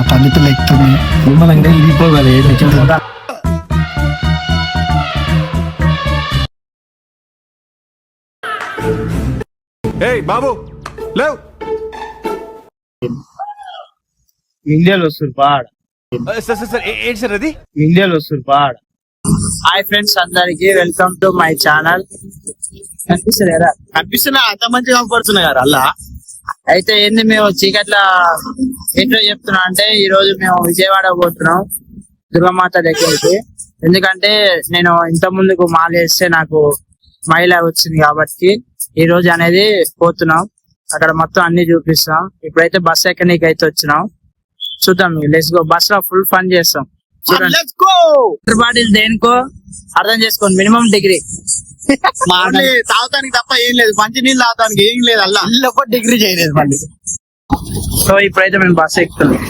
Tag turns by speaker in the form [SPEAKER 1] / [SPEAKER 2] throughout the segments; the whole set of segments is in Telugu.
[SPEAKER 1] పిల్ల ఎక్కుతుంది
[SPEAKER 2] ఏయ్ బాబు లేవ్.
[SPEAKER 3] ఇండియాలో వస్తుంది పాడ
[SPEAKER 2] సార్ సార్ ఏంటి సార్ అది?
[SPEAKER 3] ఇండియాలో వస్తుంది పాడ హాయ్ ఫ్రెండ్స్ అందరికి వెల్కమ్ టు మై ఛానల్ కనిపిస్తలేరా
[SPEAKER 1] కనిపిస్తున్నా అంత మంచిగా కనపడుతున్నా కదా అలా
[SPEAKER 3] అయితే ఏంది మేము చీకట్ల ఏంటో చెప్తున్నా అంటే ఈ రోజు మేము విజయవాడ పోతున్నాం దుర్గమాత దగ్గరికి. ఎందుకంటే నేను ఇంత ముందుకు మాలేస్తే నాకు మహిళ వచ్చింది కాబట్టి ఈ రోజు అనేది పోతున్నాం. అక్కడ మొత్తం అన్ని చూపిస్తాం. ఇప్పుడైతే బస్ ఎక్కనీకి అయితే వచ్చినాం. చూద్దాం లెట్స్ గో బస్లో ఫుల్ ఫన్ చేస్తాం. చూడండి. దేనికో అర్థం చేసుకోండి. Minimum degree.
[SPEAKER 1] తాగటానికి తప్ప ఏం లేదు. మంచి నీళ్ళు తాగటానికి ఏం లేదు అల్లా.
[SPEAKER 3] డిగ్రీ చేయలేదు మళ్ళీ. సో ఇప్పుడైతే మేము బస్ ఎక్కుతున్నాం.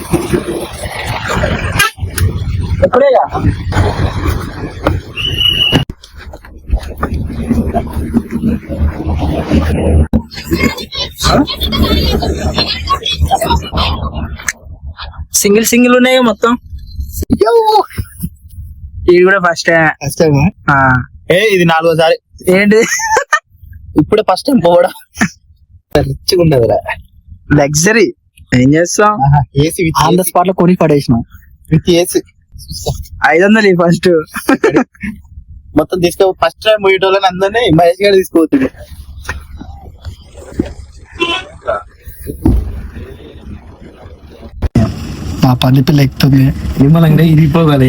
[SPEAKER 3] ఎప్పుడేగా? సింగిల్ సింగిల్ ఉన్నాయి మొత్తం? ఇది కూడా ఫస్ట్
[SPEAKER 1] ఏ ఇది నాలుగోసారి
[SPEAKER 3] ఏంటి?
[SPEAKER 1] ఇప్పుడే ఫస్ట్ టైం పోవడం. రిచ్గా ఉండదురా.
[SPEAKER 3] లగ్జరీ. ఏం చేస్తాం
[SPEAKER 1] ఏసీ
[SPEAKER 3] ఆన్ ద స్పాట్లో కొని పడేసినాం.
[SPEAKER 1] With AC.
[SPEAKER 3] ఐదు వందలు ఫస్ట్.
[SPEAKER 1] మొత్తం తీసుకో ఫస్ట్ టైం పోయేటోళ్ళని అందరినీ మహేష్ గారు తీసుకోవచ్చు మా పని పిల్ల ఎక్కుతుంది.
[SPEAKER 4] నిమ్మలంగా ఇరిగిపోగలే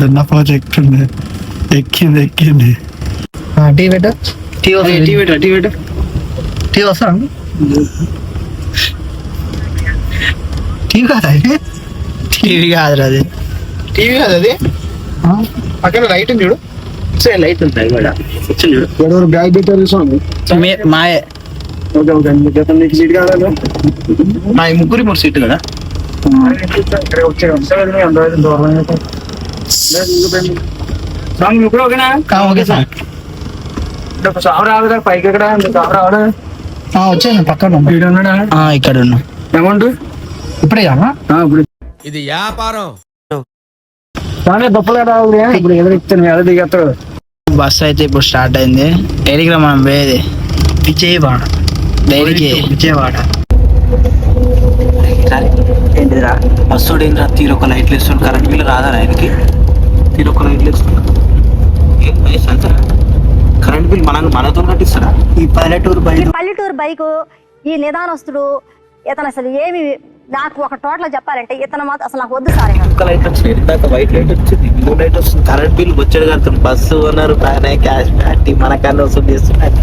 [SPEAKER 1] దున్న ప్రాజెక్ట్ ఉంది. ఎక్కింది ఎక్కింది.
[SPEAKER 3] టీ పెట్టు. టీ టీ పెట్టు టీ పెట్టు. టీ వస్తాను
[SPEAKER 1] టీవీ కాదా ఇది
[SPEAKER 3] టీవీ కాదు అది.
[SPEAKER 1] టీవీ కాదు అది? పక్కన లైట్ ఉంది చూడు.
[SPEAKER 3] లైట్ ఉంటాయి కూడా చూడు
[SPEAKER 1] ఎవరు బ్యాగ్ పెట్టారు
[SPEAKER 3] మే- మాయే.
[SPEAKER 1] మా ఈ ముగ్గురి మూడు సీట్ కదా? Okay sir.
[SPEAKER 4] పైకి ఎక్కడ?
[SPEAKER 1] వచ్చాను పక్కన
[SPEAKER 3] ఆ, ఇక్కడ ఉన్నా.
[SPEAKER 4] అమౌంట్
[SPEAKER 1] ఇప్పుడే కావా
[SPEAKER 2] ఇది వ్యాపారం.
[SPEAKER 4] కానీ ఇప్పుడు ఎదురు ఎలా దిగేస్తాడు.
[SPEAKER 3] బస్ అయితే ఇప్పుడు స్టార్ట్ అయింది. డైరీకి మనం పోయేది.
[SPEAKER 1] విజయవాడ.
[SPEAKER 3] డైరీకి.
[SPEAKER 1] విజయవాడ.
[SPEAKER 3] ఏంటిదిరా?
[SPEAKER 5] బస్సు ఏంద్రా? తీరొక లైట్లు వేస్తుండు కరెంట్ బిల్లు రాదా ఆయనకి? తీరొక లైట్లు వేస్తుండు ఏం వయసు కరెంట్ బిల్ మన మనతో కట్టిస్తారా
[SPEAKER 3] ఈ పల్లెటూరు బయట
[SPEAKER 6] పల్లెటూరు బైకు ఈ నిదానస్తుడు ఇతను అసలు ఏమి నాకు ఒక టోటల్ చెప్పాలంటే ఇతను మాత్రం అసలు నాకు వద్దు సార్ ఇక.
[SPEAKER 5] ఒక్క లైట్ వచ్చింది ఇందాక వైట్ లైట్ వచ్చింది బ్లూ లైట్ వస్తుంది. కరెంట్ బిల్ వచ్చాడు కడుతుంది బస్సు అన్నారు ఫ్యాన్ క్యాష్ ప్యాటీ మన కన్నా వస్తుంది చేస్తున్నాడు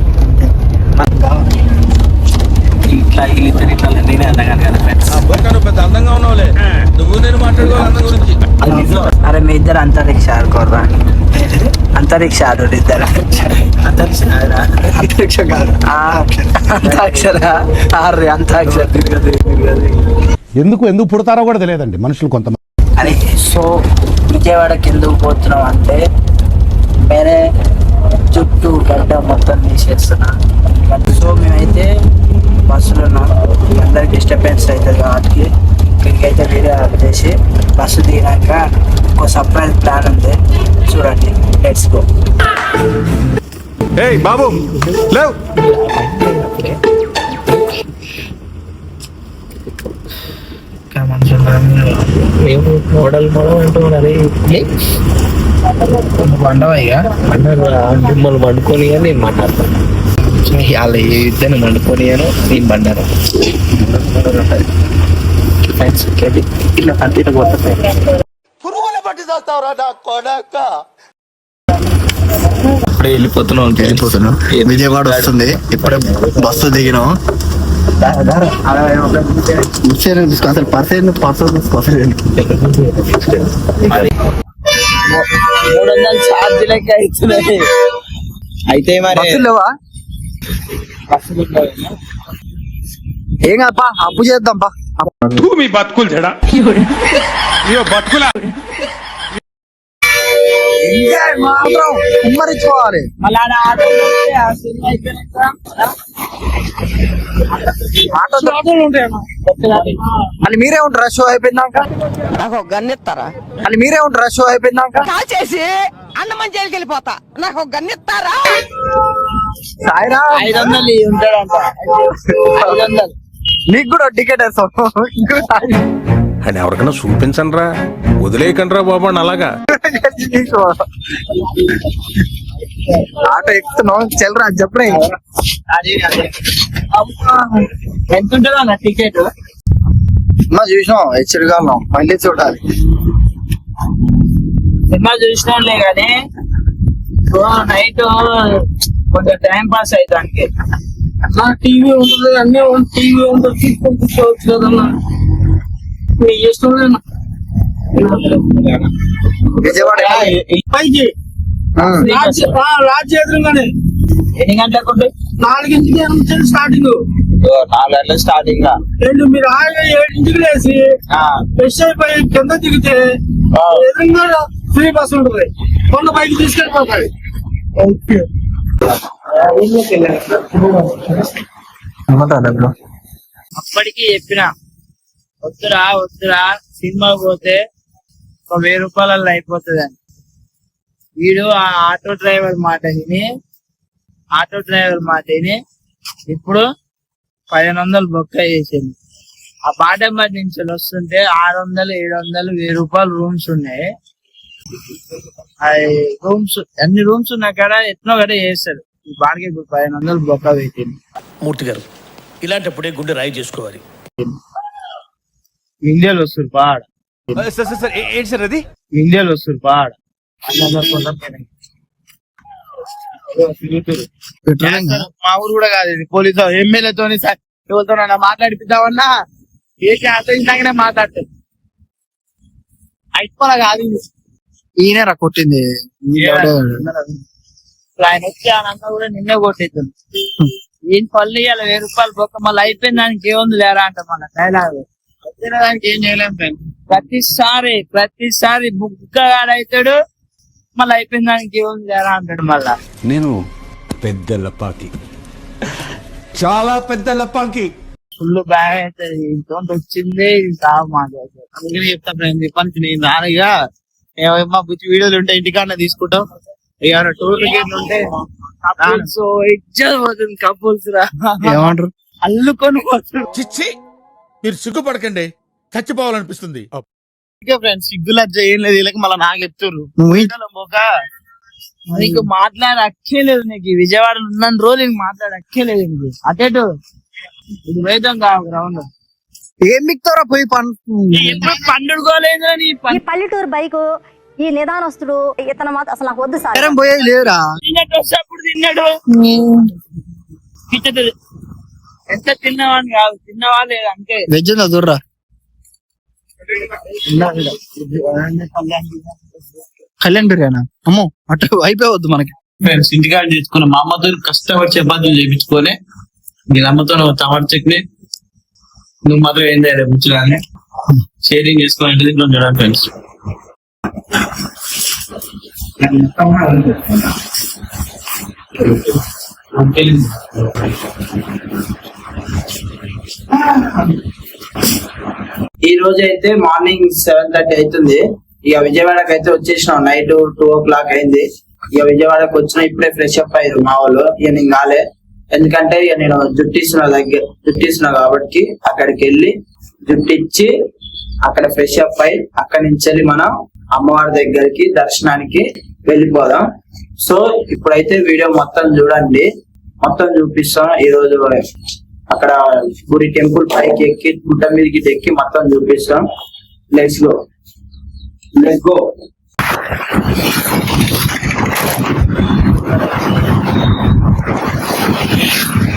[SPEAKER 5] ఇట్లా వీళ్ళిద్దరు ఇట్లా నేనే అన్నగాను కదా ఫ్రెండ్స్
[SPEAKER 2] పెద్ద అందంగా ఉన్నావులే. నువ్వు నేను మాట్లాడుకోవాలి అందం గురించి.
[SPEAKER 3] అరే మీ ఇద్దరు అంతరిక్ష ఆడుకోర్రా. అంతరిక్ష ఆడు ఇద్దరు
[SPEAKER 5] అంతరిక్ష కాదురా.
[SPEAKER 3] అంతరిక్ష కాదు ఆ, అంతాక్షర. ఆర్రి అంతాక్షర.
[SPEAKER 7] ఎందుకు ఎందుకు పుడతారో కూడా తెలియదండి మనుషులు కొంతమంది.
[SPEAKER 3] అరే సో విజయవాడకి ఎందుకు పోతున్నాం అంటే వేరే చుట్టూ గడ్డ మొత్తం తీసేస్తున్నా. సో మేమైతే బస్సులో ఉన్నాం. అందరికి డిస్టర్బెన్స్ అవుతుంది కాబట్టి ఇక్కడికి అయితే వీడియో చేసి బస్సు దిగినాక ఒక సర్ప్రైజ్ ప్లాన్ ఉంది. చూడండి లెట్స్ గో
[SPEAKER 2] ఏయ్ బాబు లేవ్.
[SPEAKER 5] మేము మోడల్ మోడల్ అంటున్నారు
[SPEAKER 3] వండవయ్యా
[SPEAKER 5] మిమ్మల్ని వండుకొని అని నేను మాట్లాడతాను
[SPEAKER 3] వాళ్ళు ఇద్దరు వండుకొని నేను బండారు
[SPEAKER 5] ఫ్రెండ్స్ ఇట్లా కంటిట పోతాయి
[SPEAKER 3] ఇప్పుడే వెళ్ళిపోతున్నాం. వెళ్ళిపోతున్నాం
[SPEAKER 1] విజయవాడ వస్తుంది. ఇప్పుడే బస్సు దిగినాం. అసలు పర్సెంట్ పర్సెంట్
[SPEAKER 3] మూడు వందల ఛార్జ్ లెక్క అవుతున్నాయి అయితే మరి
[SPEAKER 1] ఏం కాదప్పా అప్పు చేద్దాం పా
[SPEAKER 2] మీ బతుకులు చెడా ఇయో బతుకులా?
[SPEAKER 4] ఎంజాయ్ మాత్రం కుమ్మరించుకోవాలి.
[SPEAKER 3] మళ్ళీ
[SPEAKER 4] మీరే ఉంటారా? షో అయిపోయిందాక? నాకు గన్ ఇస్తారా? మళ్ళీ మీరే ఉంటారా? షో అయిపోయిందాక?
[SPEAKER 8] కాల్చేసి అన్నమని జైలుకి వెళ్ళిపోతా నాకు ఒక గన్నిస్తారా
[SPEAKER 4] సాయిరా
[SPEAKER 3] ఐదు వందలు ఉంటాడంట. ఐదు వందలు
[SPEAKER 4] నీకు కూడా టికెట్ వేస్తాం.
[SPEAKER 7] అని ఎవరికైనా చూపించండి రా వదిలేయకండి రా బాబు అని అలాగా.
[SPEAKER 4] నీకు ఆటో ఎక్కుతున్నావు. చెల్లరా చెప్పరా.
[SPEAKER 3] ఎంత ఉంటుందో అన్న టికెట్
[SPEAKER 4] మా చూసినాం హెచ్చరిగా ఉన్నాం. మళ్ళీ చూడాలి.
[SPEAKER 3] సినిమా చూసినాలే కానీ నైట్ కొంచెం టైం పాస్ అవుతానికి.
[SPEAKER 4] నా టీవీ ఉంటుంది అన్నీ టీవీ ఉంటుంది తీసుకొని కూర్చోవచ్చు కదన్నా. నీ ఇష్టం విజయవాడ
[SPEAKER 1] పైకి. రాజ్య ఎదురుగానే.
[SPEAKER 3] ఎన్ని గంటలకు
[SPEAKER 1] నాలుగింటికి స్టార్టింగ్
[SPEAKER 3] నాలుగు గంటల స్టార్టింగ్
[SPEAKER 1] రెండు మీరు హాయిగా ఏడింటికి లేసి ఫ్రెష్ అయిపోయి కింద దిగితే ఎదురుగా ఫ్రీ బస్ ఉంటుంది. కొండ పైకి తీసుకెళ్ళిపోతాయి ఓకే.
[SPEAKER 3] అప్పటికి చెప్పిన వద్దురా వద్దురా సినిమా పోతే ఒక వెయ్యి రూపాయలలో అయిపోతుంది అని వీడు ఆ ఆటో డ్రైవర్ మాట విని ఆటో డ్రైవర్ మాట విని ఇప్పుడు పదిహేను వందలు బొక్క చేసింది ఆ బాటంబర్ నుంచి వస్తుంటే ఆరు వందలు ఏడు వందలు వెయ్యి రూపాయలు రూమ్స్ ఉన్నాయి. అవి రూమ్స్ అన్ని రూమ్స్ ఉన్నా కాడ ఎట్నో కూడా చేస్తాడు. ఈ బాడికి ఇప్పుడు పదిహేను వందలు బొక్క పెట్టింది
[SPEAKER 9] మూర్తి గారు ఇలాంటప్పుడే గుండె రాయి చేసుకోవాలి.
[SPEAKER 3] ఇండియాలో వస్తుంది పాడ
[SPEAKER 2] సార్ సార్ సార్ ఏ- ఏంటి సార్ అది?
[SPEAKER 3] ఇండియాలో వస్తుంది పాడ మా ఊరు కూడా కాదు ఇది. పోలీసు ఎమ్మెల్యేతో ఎవరితో మాట్లాడిపిద్దామన్నా ఏ ఇందాకనే మాట్లాడతాడు అయిపోలా కాదు ఇది.
[SPEAKER 4] ఈయనరా కొట్టింది.
[SPEAKER 3] ఇప్పుడు ఆయన వచ్చి ఆయన అన్న కూడా నిన్నే కొట్టేస్తుంది ఈయన పళ్ళు ఇవ్వాలి వెయ్యి రూపాయలు బొక్క. మళ్ళీ అయిపోయిన దానికి ఏముంది లేరా అంట మన డైలాగ్. వచ్చిన దానికి ఏం చేయలేం ప్రతిసారి ప్రతిసారి బుగ్గగాడైతాడు. మళ్ళీ అయిపోయిన దానికి ఏముంది లేరా అంటాడు మళ్ళా.
[SPEAKER 7] నేను పెద్ద లపాకి. చాలా పెద్ద లపాకి.
[SPEAKER 3] ఫుల్ బ్యాగ్ అయితే ఇంత వచ్చింది సాగు మాట్లాడతాడు అందుకని చెప్తా ఫ్రెండ్ పనికి నేను రానిగా ఏమమ్మా బుద్ధి వీడియోలు ఉంటే ఇంటికాడ తీసుకుంటాం. ఏమైనా టూర్ ఉంటే ఇజ్జత్ పోతుంది కపుల్స్ రా.
[SPEAKER 4] ఏమంటారు?
[SPEAKER 3] అల్లుకొని
[SPEAKER 7] చిచ్చి మీరు సిగ్గుపడకండి. చచ్చిపోవాలనిపిస్తుంది.
[SPEAKER 1] ఫ్రెండ్స్ సిగ్గులజ్జ ఏం లేదు వీళ్ళకి మళ్ళీ నాకు వీడియోలో పోక
[SPEAKER 3] నీకు మాట్లాడే అక్కేలేదు నీకు. విజయవాడలో ఉన్న రోజులు నీకు మాట్లాడే అక్కేలేదు నీకు అటేటు ఇది వేదం కావు గ్రౌండ్
[SPEAKER 4] ఏం మిక్తారా పోయి
[SPEAKER 3] నీ
[SPEAKER 6] ఈ పల్లెటూరు బైకు ఈ నిదానస్తుడు ఇతను మాత్రం అసలు నాకు వద్దు సార్.
[SPEAKER 4] నేరం పోయేది లేదురా.
[SPEAKER 3] తిన్నట్టు వస్తే అప్పుడు తిన్నాడు ఎంత తిన్నవాడిని కాదు తిన్నవా లేదు అంతే.
[SPEAKER 4] వెజ్ ఉందా కళ్యాణ్ బిర్యానా? అమ్మో అటు అయిపోవద్దు మనకి.
[SPEAKER 1] ఫ్రెండ్స్ ఇంటికాడ చేసుకున్న మా అమ్మతో కష్టపడి చపాతీలు చేయించుకొని నేను అమ్మతో టమాటా చట్నీ నువ్వు మాత్రం ఏం చేయాలి ముచ్చుగానే షేరింగ్ చేసుకొని ఇంటి దగ్గర చూడండి
[SPEAKER 3] ఈ రోజు అయితే మార్నింగ్ సెవెన్ థర్టీ అవుతుంది. ఇక విజయవాడకి అయితే వచ్చేసినాం. నైట్ టూ ఓ క్లాక్ అయింది. ఇక విజయవాడకి వచ్చిన ఇప్పుడే ఫ్రెష్ అప్ అయ్యారు మా వాళ్ళు. ఇక నేను కాలే. ఎందుకంటే ఇక నేను జుట్టిస్తున్నా దగ్గర జుట్టిస్తున్నా కాబట్టి అక్కడికి వెళ్ళి జుట్టిచ్చి అక్కడ ఫ్రెష్ అప్ అయి అక్కడి నుంచి వెళ్ళి మనం అమ్మవారి దగ్గరికి దర్శనానికి వెళ్ళిపోదాం. సో ఇప్పుడైతే వీడియో మొత్తం చూడండి. మొత్తం చూపిస్తాం. ఈ రోజు అక్కడ గుడి టెంపుల్ పైకి ఎక్కి గుట్ట మీదకి ఎక్కి మొత్తం చూపిస్తాం. Let's go let's go
[SPEAKER 4] Thank you.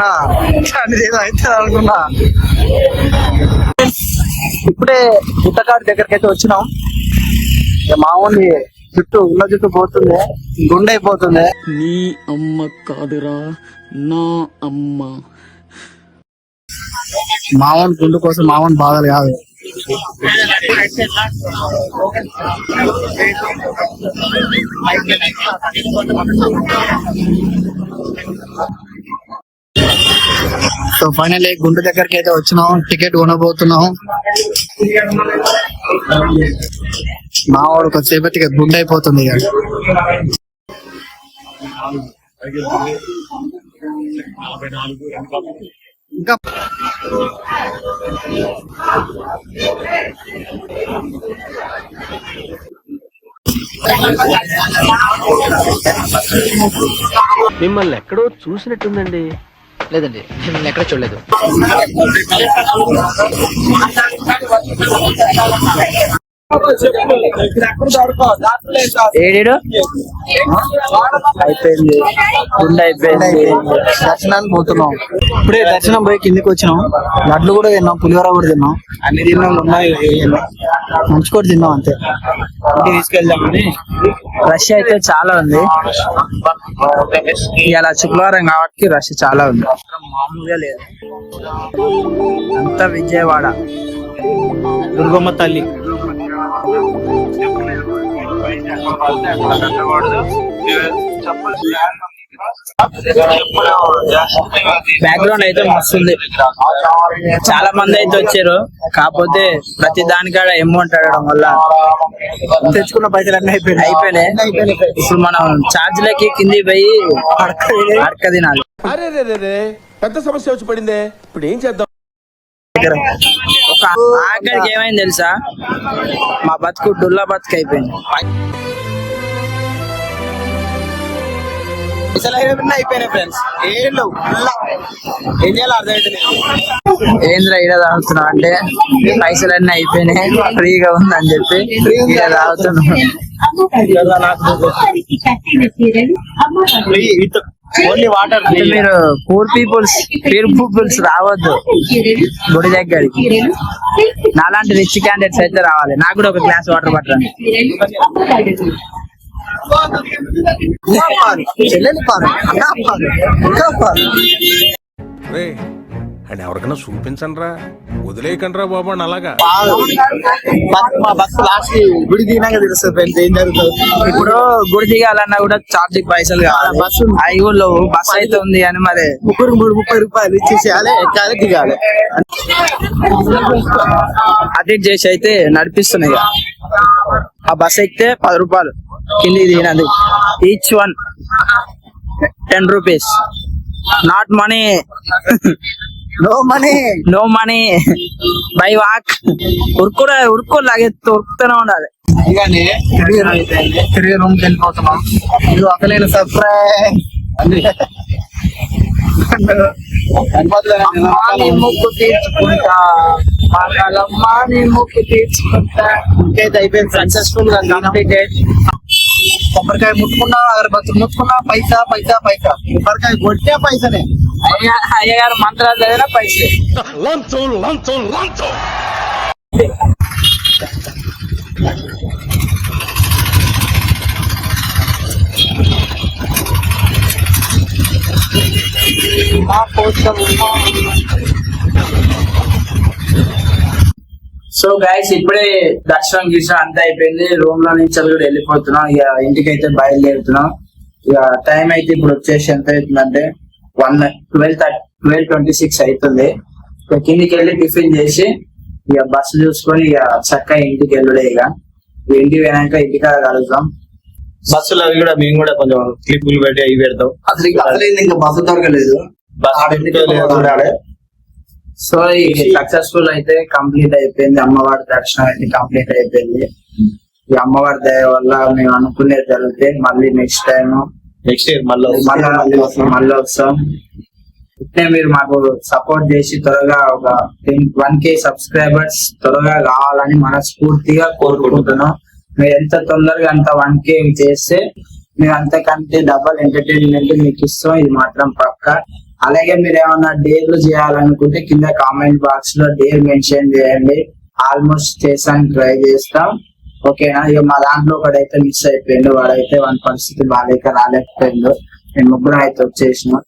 [SPEAKER 4] అనుకున్నా. కానీ ఏదో అవుతుంది అనుకున్నా. ఇప్పుడే పుట్టకాడు దగ్గరికి అయితే వచ్చినాం మామూలు చుట్టూ ఉన్న చుట్టూ పోతుంది గుండె అయిపోతుంది.
[SPEAKER 10] నీ అమ్మ కాదురా నా అమ్మ.
[SPEAKER 4] మామూలు గుండు కోసం మామూలు బాధలు కాదు. సో ఫైనల్ గుండు దగ్గరికి అయితే వచ్చినాం. టికెట్ కొనబోతున్నాం. మా వాడు కొద్దిసేపటికి గుండె అయిపోతుంది ఇక. ఇంకా
[SPEAKER 2] మిమ్మల్ని ఎక్కడో చూసినట్టుందండి.
[SPEAKER 4] లేదండి నేను ఎక్కడ చూడలేదు.
[SPEAKER 3] ఏడేడు? అయిపోయింది. గుండె అయిపోయింది.
[SPEAKER 4] దర్శనానికి పోతున్నాం. ఇప్పుడే దర్శనం పోయి కిందికి వచ్చినాం. లడ్లు కూడా తిన్నాం పులిహోర కూడా తిన్నాం. అన్ని తిన్నాం ఉన్నాయి మంచి కూడా తిన్నాం అంతే. ఇంటికి తీసుకెళ్దామని.
[SPEAKER 3] రష్ అయితే చాలా ఉంది. ఇలా శుక్రవారం కాబట్టి రష్ చాలా ఉంది. మామూలుగా లేదు. అంతా విజయవాడ.
[SPEAKER 4] దుర్గమ్మ తల్లి.
[SPEAKER 3] బ్యాక్గ్రౌండ్ అయితే మస్తు ఉంది చాలా మంది అయితే వచ్చారు. కాకపోతే ప్రతి దానికాడ అమౌంట్ అడగడం వల్ల
[SPEAKER 4] తెచ్చుకున్న పైసలు అన్నీ అయిపోయినాయి.
[SPEAKER 3] అయిపోయినాయి. ఇప్పుడు మనం ఛార్జ్లకి కింది పోయి అడక తినాలి.
[SPEAKER 2] అరే పెద్ద సమస్య వచ్చి పడిందే. ఇప్పుడు ఏం చేద్దాం?
[SPEAKER 3] ఒక ఆఖరికి ఏమైంది తెలుసా? మా బతుకు డుల్లా బతుకు అయిపోయింది.
[SPEAKER 4] పైసలు అయిపోయినాయి అయిపోయినాయి ఫ్రెండ్స్ ఏం లేవు. ఏం చేయాలో అర్థమైతే
[SPEAKER 3] ఏంద్ర ఈడ తాగుతున్నావు అంటే పైసలన్నీ అయిపోయినాయి ఫ్రీగా ఉందని చెప్పి ఈడ తాగుతున్నాం
[SPEAKER 4] ఓన్లీ వాటర్
[SPEAKER 3] మీరు పూర్ పీపుల్స్ పీర్ పీపుల్స్ రావద్దు. గుడి దగ్గరికి. నాలాంటి రిచ్ క్యాండిడేట్స్ అయితే రావాలి. నాకు కూడా ఒక గ్లాస్ వాటర్ పట్టండి.
[SPEAKER 4] చెల్లెలు పారు. అన్నా పారు. ఇంకా పారు.
[SPEAKER 7] రే అని ఎవరికైనా చూపించండి రా వదిలేయకండి రా బాబు అని అలాగా.
[SPEAKER 4] మా బస్సు లాస్ట్ గుడి దిగినాక తెలుస్తుంది ఫ్రెండ్స్ ఏం జరుగుతుంది.
[SPEAKER 3] ఇప్పుడు గుడి దిగాలన్నా కూడా ఛార్జ్ పైసలు కావాలి.
[SPEAKER 4] బస్సు
[SPEAKER 3] అవి కూడా లేవు. బస్ అయితే ఉంది అని మరి.
[SPEAKER 4] ముగ్గురు మూడు ముప్పై రూపాయలు ఇచ్చేసేయాలి ఎక్కాలి దిగాలి.
[SPEAKER 3] అటు ఇటు చేసి అయితే నడిపిస్తున్నాయి. ఆ బస్ ఎక్కితే పది రూపాయలు. కింది దిగినందుకు each one ten rupees not money
[SPEAKER 4] no money
[SPEAKER 3] no money by walk ఉరుకురా ఉరుకు లాగెత్తు ఉరుకుతూనే ఉండాలి.
[SPEAKER 4] తిరిగి రూమ్కి వెళ్ళిపోతున్నాం. ఇది అసలైన సర్ప్రైజ్.
[SPEAKER 3] ముక్కు తీర్చుకుంటా. మంగళమ్మాని ముక్కు తీర్చుకుంటా.
[SPEAKER 4] అయిపోయింది సక్సెస్ఫుల్గా కంప్లీటెడ్ కొబ్బరికాయ ముట్టుకున్నా అగరబత్తులు ముట్టుకున్నా పైసా పైసా పైసా. కొబ్బరికాయ కొట్టే పైసనే.
[SPEAKER 3] అయ్యగారు మంత్రాలు చదివినా పైసే
[SPEAKER 2] లంచం లంచం లంచం.
[SPEAKER 3] సో గైస్ ఇప్పుడే దర్శనం గీసం అంతా అయిపోయింది. రూమ్లో నుంచి కూడా వెళ్ళిపోతున్నాం. ఇక ఇంటికి అయితే బయలుదేరుతున్నాం. ఇక టైం అయితే ఇప్పుడు వచ్చేసి ఎంత అవుతుందంటే one twelve twelve twenty six అవుతుంది. ఇక కిందికి వెళ్ళి టిఫిన్ చేసి ఇక బస్సు చూసుకొని ఇక చక్కగా ఇంటికి వెళ్ళడే ఇక ఇంటికి పోయినాక ఇంటికాడ కలుద్దాం.
[SPEAKER 1] బస్సులు అవి కూడా మేము కూడా కొంచెం క్లిప్పులు పెట్టి అవి పెడతాం.
[SPEAKER 4] అసలు ఇంకా అసలు ఇంకా బస్సు దొరకలేదు.
[SPEAKER 3] సో ఇది సక్సెస్ఫుల్ అయితే కంప్లీట్ అయిపోయింది. అమ్మవారి దర్శనం అయితే కంప్లీట్ అయిపోయింది. ఈ అమ్మవారి దయ వల్ల మేము అనుకునేది జరిగితే మళ్ళీ నెక్స్ట్ టైం
[SPEAKER 1] నెక్స్ట్ ఇయర్ మళ్ళీ
[SPEAKER 3] మళ్ళీ మళ్ళీ వస్తాం మళ్ళీ వస్తాం. ఇట్లే మీరు మాకు సపోర్ట్ చేసి త్వరగా ఒక వన్ కే సబ్స్క్రైబర్స్ త్వరగా కావాలని మనస్ఫూర్తిగా కోరుకుంటున్నాం. మీరు ఎంత తొందరగా అంత వన్ కే చేస్తే మేము అంతకంటే డబల్ ఎంటర్టైన్మెంట్ మీకు ఇస్తాం ఇది మాత్రం పక్క. అలాగే మీరు ఏమన్నా డేర్లు చేయాలనుకుంటే కింద కామెంట్ బాక్స్లో డేర్ మెన్షన్ చేయండి. ఆల్మోస్ట్ చేసానికి ట్రై చేస్తాం. ఓకేనా ఇక మా దాంట్లో ఒకడైతే మిస్ అయిపోయిండు వాడైతే వాని పరిస్థితి బాగాలేక రాలేకపోయిండు. మేము ముగ్గురం అయితే వచ్చేసినాం.